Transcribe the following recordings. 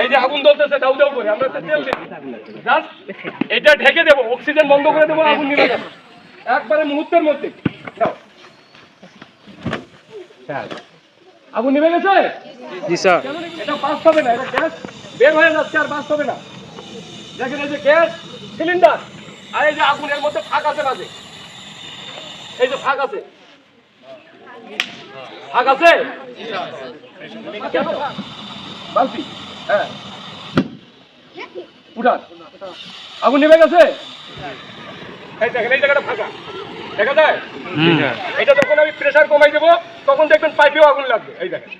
এই যে আগুন জ্বলতেছে দাউ দাউ করে আমরা তেল দিই। জাস্ট এটা ঢেকে দেবো অক্সিজেন বন্ধ করে দেবো আগুন নিভে যাবে একবারে মুহূর্তের মধ্যে। আগুন নিভে গেছে? জি স্যার। এটা বাস হবে না এটা গ্যাস। বের হয়ে যাচ্ছে আর বাস হবে না। দেখেন এই যে গ্যাস সিলিন্ডার আর এই যে আগুনের মধ্যে ফাঁক আছে মাঝে এই যে ফাঁক আছে। ফাঁক আছে? কেন বালতি। হ্যাঁ। উঠান। আগুন নেমে গেছে? এই দেখেন এই জায়গাটা ফাঁকা। দেখা যায়? এটা যখন আমি প্রেসার কমাই দেবো তখন দেখবেন পাইপেও আগুন লাগবে। এই দেখেন।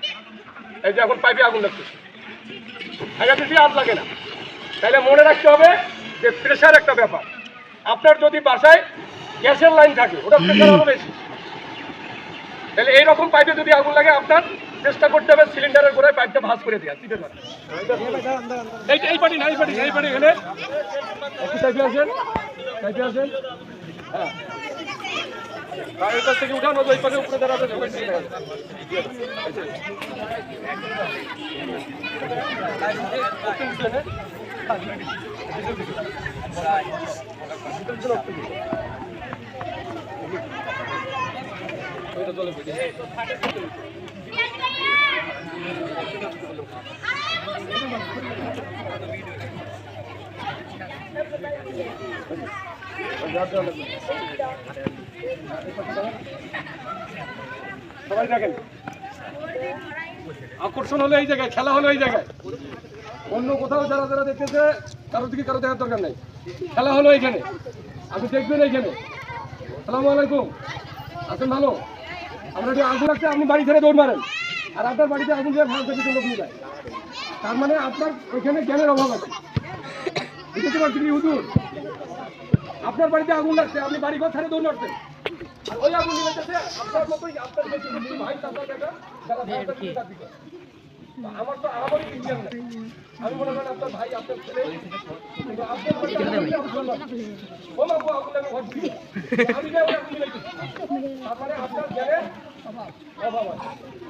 এই যে এখন পাইপে আগুন লাগছে। আগ লাগে না। তাহলে মনে রাখতে হবে যে প্রেশার একটা ব্যাপার। আপনার যদি বাসায় গ্যাসের লাইন থাকে ওটা প্রেশার আরও বেশি। তাহলে এইরকম পাইপে যদি আগুন লাগে আপনার চেষ্টা করতে হবে সিলিন্ডারের গোড়ায় পাইপটা ভাঁজ করে দেওয়া চিপে ধরে। এই এই পাটি না এই পাটি এই পাটি এখানে একটু টাইপে আসেন টাইপে আসেন হ্যাঁ আর এই পাশ থেকে উঠান ওই পাশে উপরে দাঁড়াতে সবাই ঠিক আছে সবাই দেখেন। আকর্ষণ হলো এই জায়গায়, খেলা হলো এই জায়গায়। অন্য কোথাও যারা যারা দেখতেছে, কারোর দিকে কারও দেখার দরকার নাই। খেলা হলো এইখানে। আপনি দেখবেন এইখানে। সালামু আলাইকুম। আছেন ভালো? আমরা যদি আগুন লাগছে, আপনি বাড়ি ছেড়ে দৌড় মারেন। আর আপনার বাড়িতে আগুন দিয়ে ভালো থেকে লোক নিয়ে যায়। তার মানে আপনার ওইখানে জ্ঞানের অভাব আছে। বুঝতে পারছি কি হুজুর? আপনার বাড়িতে আগুন লাগছে আপনি বাড়ি ঘর ছাড়ে দৌড় আর ওই আগুন নিয়ে আপনার মতোই আপনার ভাই আমার তো আমারই বিজ্ঞান আমি মনে করেন আপনার ভাই আপনার ছেলে। আমি মানে আপনার জ্ঞানের অভাব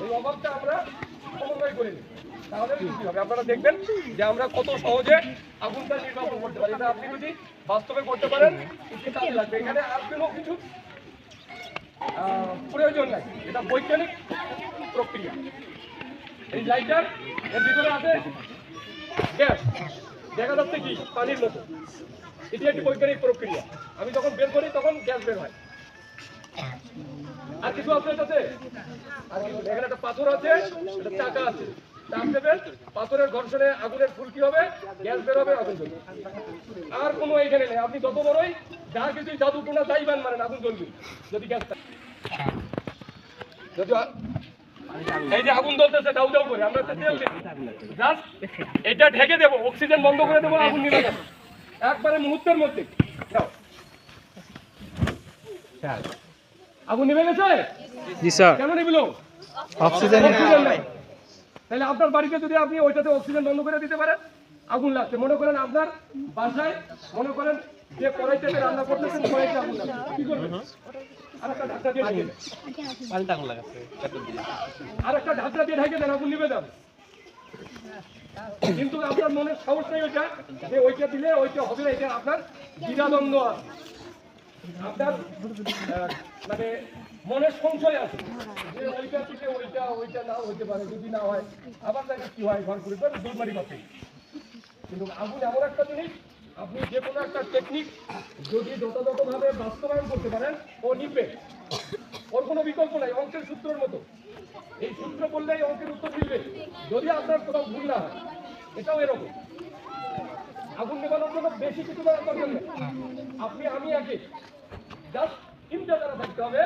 এই অভাবটা আমরা তাহলে হবে? আপনারা দেখবেন যে আমরা কত সহজে আগুনটা করতে পারি। এটা আপনি যদি বাস্তবে করতে পারেন লাগবে। এখানে কিছু প্রয়োজন নাই। এটা বৈজ্ঞানিক প্রক্রিয়া। এই লাইটার, এর ভিতরে আছে গ্যাস। দেখা যাচ্ছে কি? পানির মতো। এটি একটি বৈজ্ঞানিক প্রক্রিয়া। আমি যখন বের করি, তখন গ্যাস বের হয়। আর কিছু আর কিছু এখানে একটা পাথর আছে, একটা চাকা আছে। চাপ দেবেন, পাথরের ঘর্ষণে আগুনের ফুলকি হবে? গ্যাস বের হবে, আগুন জ্বলবে। আর কোনো এখানে নেই। আপনি যত বড়ই, যা কিছু জাদু টোনা যাই বান মারেন, আগুন জ্বলবে, যদি গ্যাস যদি এই যে আগুন জ্বলতেছে, দাউ দাউ করে, আমরা জাস্ট এটা ঢেকে দেবো, অক্সিজেন বন্ধ করে দেবো, আগুন নিভে যাবে একবারে মুহূর্তের মধ্যে। দাও আগুন নিভে গেছে? জি স্যার। কেন নিবিল অক্সিজেন। নাই। তাহলে আপনার বাড়িতে যদি আপনি ওইটাতে অক্সিজেন বন্ধ করে দিতে পারেন আগুন লাগছে। মনে করেন আপনার বাসায় মনে করেন যে কড়াইতে রান্না করতেছেন কড়াইতে আগুন লাগছে। কি করবেন? আর একটা ঢাকনা দিয়ে ঢেকে দেন। আর একটা ঢাকনা দিয়ে ঢেকে দেন আগুন কিন্তু আপনার মনের নেই ওইটা যে ওইটা দিলে ওইটা হবে না এটা আপনার দ্বিধাদ্বন্দ্ব আছে। আপনার মানে মনের সংশয় আছে যে ওইটা থেকে ওইটা ওইটা না হইতে পারে, যদি না হয়, আবার দেখা কি হয়, ঘর করে দৌড়মারি করতে কিন্তু আগুন এমন একটা জিনিস, আপনি যে কোনো একটা টেকনিক যদি যথাযথভাবে বাস্তবায়ন করতে পারেন, ও নিবে। ওর কোনো বিকল্প নাই অঙ্কের সূত্রের মতো। এই সূত্র বললেই অঙ্কের উত্তর মিলবে। যদি আপনার কোথাও ভুল না হয়, এটাও এরকম। আগুন নেবানোর জন্য বেশি কিছু দরকার আপনি, আমি আগে জাস্ট চিন্তা করা থাকতে হবে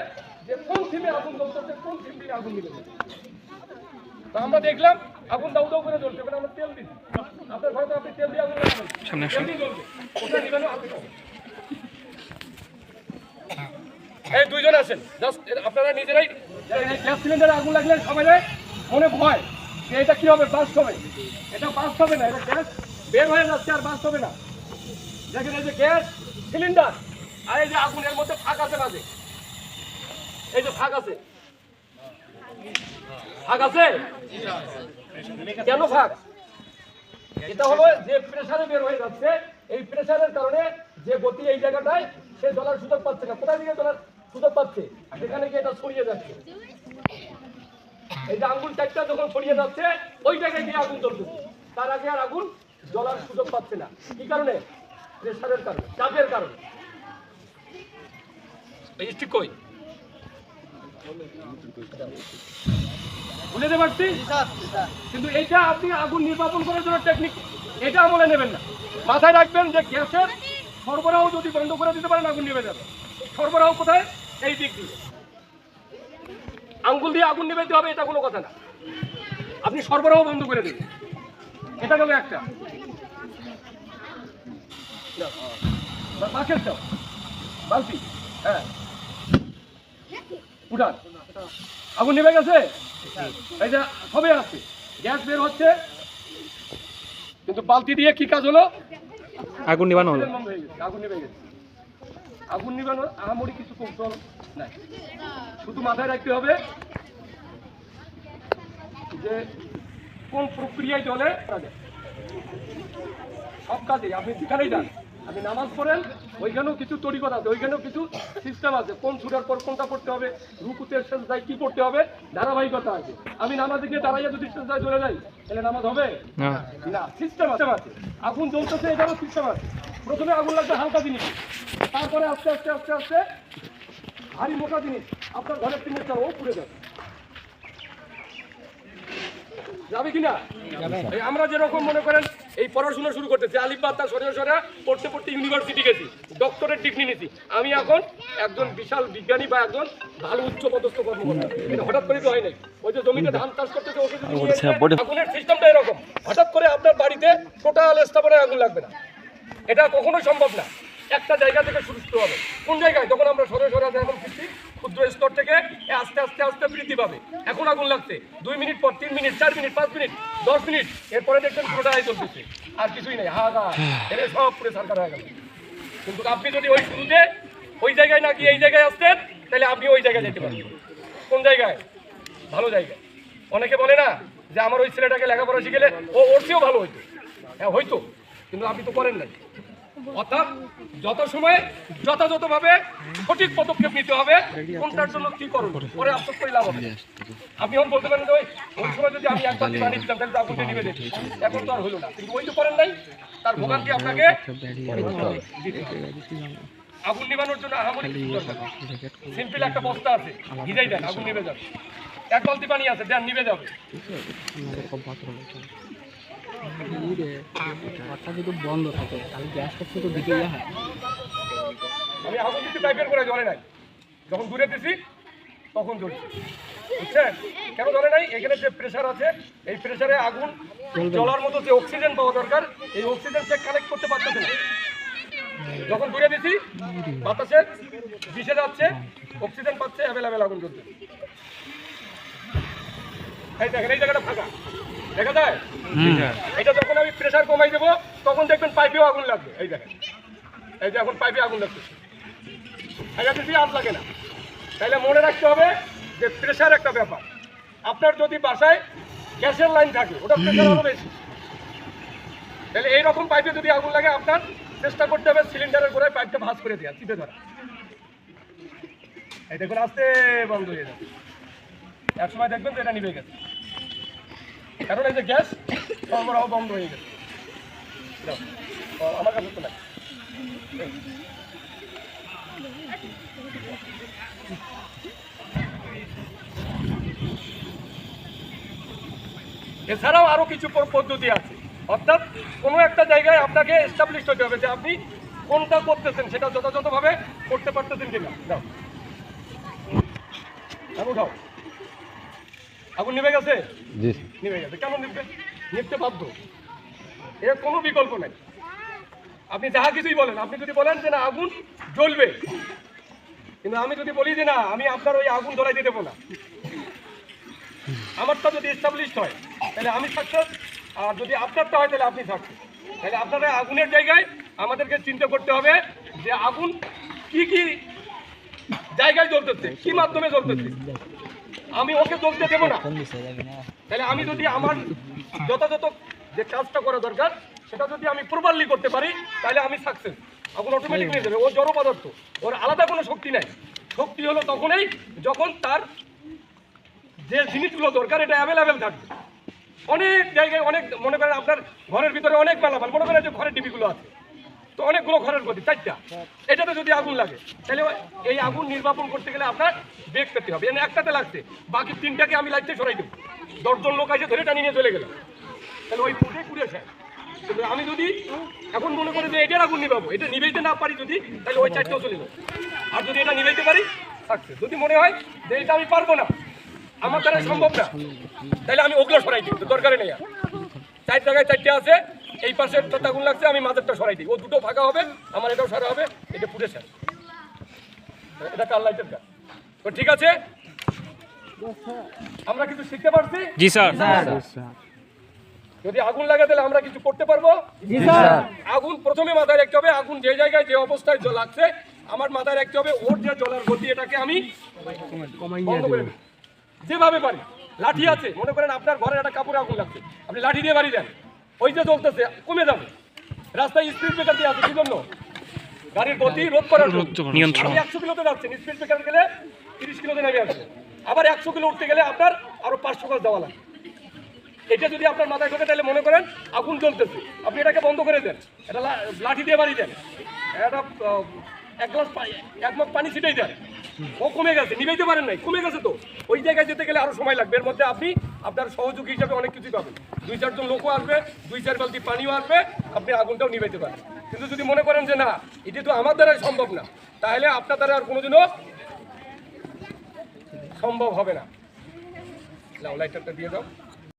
যে কোন সিমে আগুন জ্বলতেছে কোন সিম দিয়ে আগুন নিবে তো আমরা দেখলাম আগুন দাউ দাউ করে জ্বলছে আমরা তেল দিচ্ছি। আপনার ঘরে তো আপনি তেল দিয়ে আগুন লাগাবেন। তেল দিয়ে জ্বলবে। ওটা নিবেন আপনি। এই দুইজন আছেন জাস্ট আপনারা নিজেরাই গ্যাস সিলিন্ডারে আগুন লাগলে সবাই মনে ভয় যে এটা কি হবে বাস্ট হবে। এটা বাস্ট হবে না এটা গ্যাস বের হয়ে যাচ্ছে আর বাস্ট হবে না। দেখেন এই যে গ্যাস সিলিন্ডার। আর এই যে আগুনের মধ্যে ফাঁক আছে মাঝে এই যে ফাঁক আছে। ফাঁক আছে? কেন ফাঁক? এটা হলো যে প্রেসারে বের হয়ে যাচ্ছে। এই প্রেসারের কারণে যে গতি এই জায়গাটায়, সে জ্বলার সুযোগ পাচ্ছে না। কোথায় দিকে জ্বলার সুযোগ পাচ্ছে? সেখানে গিয়ে এটা ছড়িয়ে যাচ্ছে। এই যে আঙ্গুল চারটা যখন ছড়িয়ে যাচ্ছে, ওই জায়গায় গিয়ে আগুন জ্বলতেছে তার আগে আর আগুন জ্বলার সুযোগ পাচ্ছে না। কি কারণে? প্রেসারের কারণে, চাপের কারণে। স্টিক কই? বুঝতে পারছি? কিন্তু এইটা আপনি আগুন নির্বাপন করার জন্য টেকনিক এটা আমলে নেবেন না। মাথায় রাখবেন যে গ্যাসের সরবরাহ যদি বন্ধ করে দিতে পারেন, আগুন নিভে যাবে। সরবরাহ কোথায়? এই দিক দিয়ে। আঙ্গুল দিয়ে আগুন নিভে হবে, এটা কোনো কথা না। আপনি সরবরাহ বন্ধ করে দিন। এটা গেল একটা। বাকের চাও বালতি। হ্যাঁ। উঠান। আগুন নেমে গেছে? যে সবে আছে। গ্যাস বের হচ্ছে। কিন্তু বালতি দিয়ে কি কাজ হলো? আগুন নিবানো হলো। আগুন নেমে গেছে আগুন নিবানোর আহামরি কিছু কৌশল নাই। শুধু মাথায় রাখতে হবে যে কোন প্রক্রিয়ায় চলে। সব কাজে আপনি যেখানেই যান আপনি নামাজ পড়েন ওইখানেও কিছু তরিকত আছে ওইখানেও কিছু সিস্টেম আছে। কোন ছুটার পর কোনটা পড়তে হবে রুকুতে সেজদায় কি পড়তে হবে ধারাবাহিকতা আছে। আমি নামাজে গিয়ে দাঁড়াইয়া যদি সেজদায় চলে যাই তাহলে নামাজ হবে? না। না সিস্টেম আছে। আছে আগুন জ্বলতেছে এটারও সিস্টেম আছে। প্রথমে আগুন লাগবে হালকা জিনিস। তারপরে আস্তে আস্তে আস্তে আস্তে ভারী মোটা জিনিস। আপনার ঘরের টিনের ও পুড়ে যাবে। যাবে কিনা? এই আমরা যেরকম মনে করেন এই পড়াশোনা শুরু করতেছি। আলিফ বাত্তা সরে সরে পড়তে পড়তে ইউনিভার্সিটি গেছি। ডক্টরেট ডিগ্রি নিয়েছি আমি এখন একজন বিশাল বিজ্ঞানী বা একজন ভালো উচ্চ পদস্থ কর্মকর্তা। এটা হঠাৎ করে তো হয় নাই। ওই যে জমিতে ধান চাষ করতেছে যদি আগুনের সিস্টেমটা এরকম। হঠাৎ করে আপনার বাড়িতে টোটাল স্থাপনায় আগুন লাগবে না। এটা কখনোই সম্ভব না। একটা জায়গা থেকে শুরু করতে হবে। কোন জায়গায়? যখন আমরা সরে সরে এখন ফিরছি ক্ষুদ্র স্তর থেকে আস্তে আস্তে আস্তে বৃদ্ধি পাবে। এখন আগুন লাগছে। দুই মিনিট পর তিন মিনিট, চার মিনিট, পাঁচ মিনিট, দশ মিনিট, এরপরে দেখছেন পুরোটাই চলতেছে আর কিছুই নেই। হা গা এর সব পুরো সরকার হয়ে গেল। কিন্তু আপনি যদি ওই শুরুতে ওই জায়গায় নাকি এই জায়গায় আসতেন, তাহলে আপনি ওই জায়গায় যেতে পারেন কোন জায়গায়? ভালো জায়গায় অনেকে বলে না যে আমার ওই ছেলেটাকে লেখাপড়া শিখেলে ও ওর চেয়েও ভালো হইতো। হ্যাঁ হইতো। কিন্তু আপনি তো করেন নাই। অর্থাৎ যত সময় যথাযথভাবে সঠিক পদক্ষেপ নিতে হবে কোনটার জন্য কি করুন পরে আফসোস করে লাভ হবে। আপনি এখন বলতে পারেন যে ওই ওই সময় যদি আমি একবার পানি দিতাম তাহলে আগুনটা নিবে এখন তো আর হলো না। কিন্তু ওই তো করেন নাই তার ভোগান্তি আপনাকে আগুন নিবানোর জন্য আহামরি সিম্পল একটা বস্তা আছে ভিজাই দেন আগুন নিবে যাবে। এক বালতি পানি আছে দেন নিবে যাবে। ঘরটা যদি বন্ধ থাকে তাহলে গ্যাসটা শুধু ইয়ে হয়। আমি আগুন দিতে পাইপের করে জ্বলে নাই। যখন দূরে দিছি তখন জ্বলছে। বুঝছেন? কেন জ্বলে নাই? এখানে যে প্রেশার আছে এই প্রেশারে আগুন জ্বলার মতো যে অক্সিজেন পাওয়া দরকার এই অক্সিজেন সে কানেক্ট করতে পারতেছে না। যখন দূরে দিছি বাতাসে বিষে যাচ্ছে অক্সিজেন পাচ্ছে অ্যাভেলেবেল আগুন জ্বলছে। এই দেখেন এই জায়গাটা ফাঁকা। দেখা যায়? এটা যখন আমি প্রেশার কমাই দেবো তখন দেখবেন পাইপেও আগুন লাগবে। এই দেখেন। এই যে এখন পাইপে আগুন লাগছে এটা যদি আগ লাগে না। তাহলে মনে রাখতে হবে যে প্রেশার একটা ব্যাপার। আপনার যদি বাসায় গ্যাসের লাইন থাকে ওটা প্রেশার আরও বেশি। তাহলে এইরকম পাইপে যদি আগুন লাগে আপনার চেষ্টা করতে হবে সিলিন্ডারের গোড়ায় পাইপটা ভাঁজ করে দেওয়া চিপে ধরা। এই দেখুন আস্তে বন্ধ হয়ে যাবে এক সময় দেখবেন যে এটা নিভে গেছে। কারণ এই যে গ্যাস, সরবরাহ বন্ধ হয়ে গেছে। আমার কাছে তো নাই। এছাড়াও আরও কিছু পদ্ধতি আছে। অর্থাৎ কোনো একটা জায়গায় আপনাকে এস্টাবলিশ হতে হবে যে আপনি কোনটা করতেছেন, সেটা যথাযথভাবে করতে পারতেছেন কিনা। দাও উঠাও। আগুন নিভে গেছে? জি। নিভে গেছে। কেন নিভবে নিভতে বাধ্য। এর কোনো বিকল্প নাই। আপনি যাহা কিছুই বলেন আপনি যদি বলেন যে না আগুন জ্বলবে কিন্তু আমি যদি বলি যে না আমি আপনার ওই আগুন ধরাইতে দেবো না। আমারটা যদি এস্টাবলিশড হয় তাহলে আমি সাকসেস আর যদি আপনারটা হয় তাহলে আপনি সাকসেস তাহলে আপনারা আগুনের জায়গায় আমাদেরকে চিন্তা করতে হবে যে আগুন কি কি জায়গায় জ্বলতেছে কি মাধ্যমে জ্বলতেছে। আমি ওকে চলতে দেবো না। তাহলে আমি যদি আমার যথাযথ যে কাজটা করা দরকার সেটা যদি আমি প্রপারলি করতে পারি তাহলে আমি সাকসেস এখন অটোমেটিক নিয়ে যাবে। ও জড় পদার্থ। ওর আলাদা কোনো শক্তি নাই। শক্তি হলো তখনই যখন তার যে জিনিসগুলো দরকার এটা অ্যাভেলেবেল থাকবে। অনেক জায়গায় অনেক মনে করেন আপনার ঘরের ভিতরে অনেক মালামাল মনে করেন যে ঘরের টিভিগুলো আছে। তো অনেকগুলো ঘরের গতি, চারটা। এটাতে যদি আগুন লাগে, তাহলে এই আগুন নির্বাপন করতে গেলে আপনার বেগ পেতে হবে। এনে একটাতে লাগছে, বাকি তিনটাকে আমি লাইটে সরাই দেবো। দশজন লোক এসে ধরে টানিয়ে নিয়ে চলে গেলাম। তাহলে ওই ফুটে কুড়েছে আমি যদি এখন মনে করি যে এটার আগুন নিবাবো, এটা নিবেইতে না পারি যদি, তাহলে ওই চারটাও চলে যাবে। আর যদি এটা নিবাইতে পারি, থাকছে। যদি মনে হয় যে এটা আমি পারব না, আমার দ্বারা সম্ভব না, তাহলে আমি ওগুলো সরাই দিই দরকারে নেই চার জায়গায় চারটে আছে এই পাশে একটা আগুন লাগছে আমি মাঝেরটা সরাই দিই। ও দুটো ফাঁকা হবে আমার এটাও সারা হবে এটা ফুটে স্যার এটা কার লাইটের কাজ তো ঠিক আছে? আমরা কিছু শিখতে পারছি? জি স্যার। যদি আগুন লাগে তাহলে আমরা কিছু করতে পারব? আগুন প্রথমে মাথায় রাখতে হবে আগুন যে জায়গায় যে অবস্থায় জল লাগছে আমার মাথায় রাখতে হবে ওর যে জলার গতি এটাকে আমি। যেভাবে পারি। লাঠি আছে মনে করেন আপনার ঘরে একটা কাপড়ে আগুন লাগছে। আপনি লাঠি দিয়ে বাড়ি দেন ওই যে জ্বলতেছে কমে যাবে। রাস্তায় স্পিড ব্রেকার দিয়ে আছে কি জন্য? গাড়ির গতি রোধ করার নিয়ন্ত্রণ। একশো কিলোতে যাচ্ছেন স্পিড ব্রেকার গেলে তিরিশ কিলোতে নেমে আসবে। আবার একশো কিলো উঠতে গেলে আপনার আরও পাঁচশো গাছ দেওয়া লাগে এটা যদি আপনার মাথায় ঢোকে তাহলে মনে করেন আগুন জ্বলতেছে। আপনি এটাকে বন্ধ করে দেন। এটা লাঠি দিয়ে বাড়ি দেন। এটা এক গ্লাস এক মগ পানি ছিটাই দেন। ও কমে গেছে নিভাইতে পারেন নাই কমে গেছে তো। ওই জায়গায় যেতে গেলে আরও সময় লাগবে। এর মধ্যে আপনি আপনার সহযোগী হিসাবে অনেক কিছুই পাবেন। দুই চারজন লোকও আসবে, দুই চার বালতি পানিও আসবে, আপনি আগুনটাও নিভাইতে পারেন। কিন্তু যদি মনে করেন যে না, এটি তো আমার দ্বারাই সম্ভব না, তাহলে আপনার দ্বারা আর কোনোদিনও সম্ভব হবে না। লাইটারটা দিয়ে দাও।